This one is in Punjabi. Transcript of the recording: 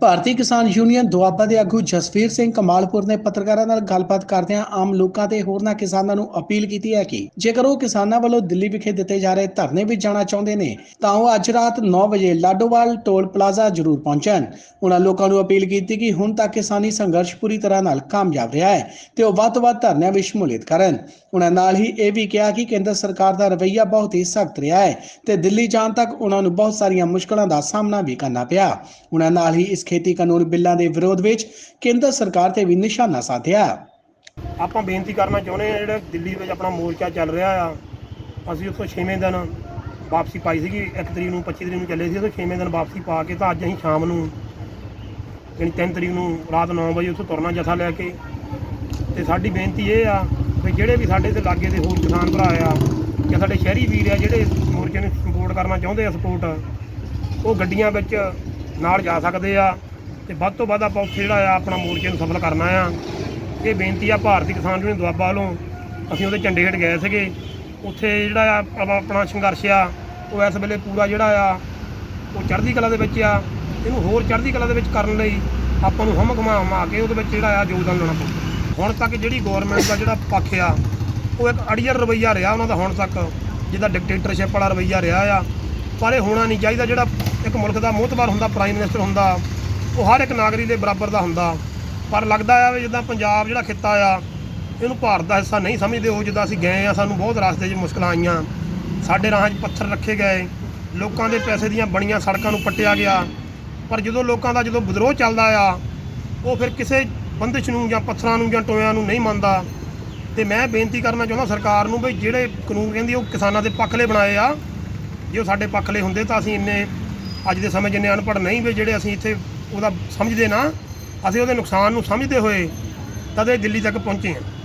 ਭਾਰਤੀ ਕਿਸਾਨ ਯੂਨੀਅਨ ਦੁਆਬਾ ਦੇ ਆਗੂ ਜਸਵੀਰ ਸਿੰਘ ਕਮਾਲਪੁਰ ਨੇ ਪੱਤਰਕਾਰਾਂ ਨਾਲ ਗੱਲਬਾਤ ਕਰਦਿਆਂ ਆਮ ਲੋਕਾਂ ਤੇ ਹੋਰਨਾਂ ਕਿਸਾਨਾਂ ਨੂੰ ਅਪੀਲ ਕੀਤੀ ਹੈ ਕਿ ਜੇਕਰ ਉਹ ਕਿਸਾਨਾਂ ਵੱਲੋਂ ਦਿੱਲੀ ਵਿਖੇ ਦਿੱਤੇ ਜਾ ਰਹੇ ਧਰਨੇ ਵਿੱਚ ਜਾਣਾ ਚਾਹੁੰਦੇ ਨੇ, ਤਾਂ ਉਹ ਅੱਜ ਰਾਤ 9 ਵਜੇ ਲਾਡੋਵਾਲ ਟੋਲ ਪਲਾਜ਼ਾ ਜ਼ਰੂਰ ਪਹੁੰਚਣ। ਉਹਨਾਂ ਲੋਕਾਂ ਨੂੰ ਅਪੀਲ ਕੀਤੀ ਕਿ ਹੁਣ ਤੱਕ ਕਿਸਾਨੀ ਸੰਘਰਸ਼ ਪੂਰੀ ਤਰ੍ਹਾਂ ਨਾਲ ਕਾਮਯਾਬ ਰਿਹਾ ਹੈ ਤੇ ਉਹ ਵੱਧ ਤੋਂ ਵੱਧ ਧਰਨਿਆਂ ਵਿੱਚ ਸ਼ਮੂਲੀਅਤ ਕਰਨ। ਉਹਨਾਂ ਨਾਲ ਹੀ ਇਹ ਵੀ ਕਿਹਾ ਕਿ ਕੇਂਦਰ ਸਰਕਾਰ ਦਾ ਰਵੱਈਆ ਬਹੁਤ ਹੀ ਸਖਤ ਰਿਹਾ ਹੈ ਤੇ ਦਿੱਲੀ ਜਾਣ ਤੱਕ ਉਹਨਾਂ ਨੂੰ ਬਹੁਤ ਸਾਰੀਆਂ ਮੁਸ਼ਕਲਾਂ ਦਾ ਸਾਹਮਣਾ ਵੀ ਕਰਨਾ ਪਿਆ। ਉਹਨਾਂ ਨਾਲ ਹੀ ਇਸ ਖੇਤੀ ਕਾਨੂੰਨ ਬਿੱਲਾਂ ਦੇ ਵਿਰੋਧ ਵਿੱਚ ਕੇਂਦਰ ਸਰਕਾਰ ਤੇ ਵੀ ਨਿਸ਼ਾਨਾ ਸਾਧਿਆ। ਆਪਾਂ ਬੇਨਤੀ ਕਰਨਾ ਚਾਹੁੰਦੇ ਆ ਜਿਹੜਾ ਦਿੱਲੀ ਵਿੱਚ ਆਪਣਾ ਮੋਰਚਾ ਚੱਲ ਰਿਹਾ ਆ, ਅਸੀਂ ਉੱਥੋਂ 6ਵੇਂ ਦਿਨ ਵਾਪਸੀ ਪਾਈ ਸੀਗੀ 1 ਤਰੀਕ ਨੂੰ 25 ਤਰੀਕ ਨੂੰ ਚੱਲੇ ਸੀ, ਉੱਥੋਂ 6ਵੇਂ ਦਿਨ ਵਾਪਸੀ ਪਾ ਕੇ ਤਾਂ ਅੱਜ ਅਸੀਂ ਸ਼ਾਮ ਨੂੰ, ਯਾਨੀ 3 ਤਰੀਕ ਨੂੰ ਰਾਤ 9 ਵਜੇ ਉੱਥੋਂ ਤੁਰਨਾ ਜਥਾ ਲੈ ਕੇ। ਤੇ ਸਾਡੀ ਬੇਨਤੀ ਇਹ ਆ ਕਿ ਜਿਹੜੇ ਵੀ ਸਾਡੇ ਤੇ ਲਾਗੇ ਦੇ ਹੋਰ ਕਿਸਾਨ ਭਰਾ ਆ, ਜਾਂ ਸਾਡੇ ਸ਼ਹਿਰੀ ਵੀਰ ਆ, ਜਿਹੜੇ ਇਸ ਮੋਰਚੇ ਨੂੰ ਸਪੋਰਟ ਕਰਨਾ ਚਾਹੁੰਦੇ ਆ ਸਪੋਰਟ ਉਹ ਗੱਡੀਆਂ ਵਿੱਚ ਨਾਲ ਜਾ ਸਕਦੇ ਆ ਤੇ ਵੱਧ ਤੋਂ ਵੱਧ ਆਪਾਂ ਉੱਥੇ ਜਿਹੜਾ ਆ ਆਪਣਾ ਮੋਰਚੇ ਨੂੰ ਸਫਲ ਕਰਨਾ ਆ। ਇਹ ਬੇਨਤੀ ਆ ਭਾਰਤੀ ਕਿਸਾਨ ਯੂਨੀਅਨ ਦੁਆਬਾ ਵੱਲੋਂ। ਅਸੀਂ ਉਹਦੇ ਚੰਡੀਗੜ੍ਹ ਗਏ ਸੀਗੇ। ਉੱਥੇ ਜਿਹੜਾ ਆ ਆਪਣਾ ਸੰਘਰਸ਼ ਆ, ਉਹ ਇਸ ਵੇਲੇ ਪੂਰਾ ਜਿਹੜਾ ਆ, ਉਹ ਚੜ੍ਹਦੀ ਕਲਾ ਦੇ ਵਿੱਚ ਆ। ਇਹਨੂੰ ਹੋਰ ਚੜ੍ਹਦੀ ਕਲਾ ਦੇ ਵਿੱਚ ਕਰਨ ਲਈ ਆਪਾਂ ਨੂੰ ਹਮ ਘਮਾ ਘਮਾ ਕੇ ਉਹਦੇ ਵਿੱਚ ਜਿਹੜਾ ਆ ਯੋਗਦਾਨ ਦੇਣਾ ਪਊ। ਹੁਣ ਤੱਕ ਜਿਹੜੀ ਗਵਰਨਮੈਂਟ ਦਾ ਜਿਹੜਾ ਪੱਖ ਆ, ਉਹ ਇੱਕ ਅੜੀਅਰ ਰਵਈਆ ਰਿਹਾ ਉਹਨਾਂ ਦਾ ਹੁਣ ਤੱਕ। ਜਿਹਦਾ ਡਿਕਟੇਟਰਸ਼ਿਪ ਵਾਲਾ ਰਵਈਆ ਰਿਹਾ ਆ। ਪਰ ਇਹ ਹੋਣਾ ਨਹੀਂ ਚਾਹੀਦਾ ਜਿਹੜਾ ਇੱਕ ਮੁਲਕ ਦਾ ਮੋਹਤਬਾਰ ਹੁੰਦਾ ਪ੍ਰਾਈਮ ਮਿਨਿਸਟਰ ਹੁੰਦਾ, ਉਹ ਹਰ ਇੱਕ ਨਾਗਰਿਕ ਦੇ ਬਰਾਬਰ ਦਾ ਹੁੰਦਾ। ਪਰ ਲੱਗਦਾ ਆ ਵੀ ਜਿੱਦਾਂ ਪੰਜਾਬ ਜਿਹੜਾ ਖਿੱਤਾ ਆ, ਇਹਨੂੰ ਭਾਰਤ ਦਾ ਹਿੱਸਾ ਨਹੀਂ ਸਮਝਦੇ ਉਹ ਜਿੱਦਾਂ ਅਸੀਂ ਗਏ ਆ, ਸਾਨੂੰ ਬਹੁਤ ਰਸਤੇ 'ਚ ਮੁਸ਼ਕਲਾਂ ਆਈਆਂ। ਸਾਡੇ ਰਾਹਾਂ 'ਚ ਪੱਥਰ ਰੱਖੇ ਗਏ, ਲੋਕਾਂ ਦੇ ਪੈਸੇ ਦੀਆਂ ਬਣੀਆਂ ਸੜਕਾਂ ਨੂੰ ਪੱਟਿਆ ਗਿਆ। ਪਰ ਜਦੋਂ ਲੋਕਾਂ ਦਾ ਜਦੋਂ ਵਿਦਰੋਹ ਚੱਲਦਾ ਆ, ਉਹ ਫਿਰ ਕਿਸੇ ਬੰਦਿਸ਼ ਨੂੰ ਜਾਂ ਪੱਥਰਾਂ ਨੂੰ ਜਾਂ ਟੋਇਆਂ ਨੂੰ ਨਹੀਂ ਮੰਨਦਾ। ਤੇ ਮੈਂ ਬੇਨਤੀ ਕਰਨਾ ਚਾਹੁੰਦਾ ਸਰਕਾਰ ਨੂੰ ਵੀ ਜਿਹੜੇ ਕਾਨੂੰਨ ਕਹਿੰਦੀ ਉਹ ਕਿਸਾਨਾਂ ਦੇ ਪੱਖ ਲਈ ਬਣਾਏ ਆ। ਜੇ ਉਹ ਸਾਡੇ ਪੱਖ ਲਈ ਹੁੰਦੇ ਤਾਂ ਅਸੀਂ ਇੰਨੇ ਅੱਜ ਦੇ ਸਮੇਂ ਜਿੰਨੇ ਅਨਪੜ੍ਹ ਨਹੀਂ ਵੀ ਜਿਹੜੇ ਅਸੀਂ ਇੱਥੇ ਉਹਦਾ ਸਮਝਦੇ ਨਾ, ਅਸੀਂ ਉਹਦੇ ਨੁਕਸਾਨ ਨੂੰ ਸਮਝਦੇ ਹੋਏ ਤਦੇ ਦਿੱਲੀ ਤੱਕ ਪਹੁੰਚੇ ਹਾਂ।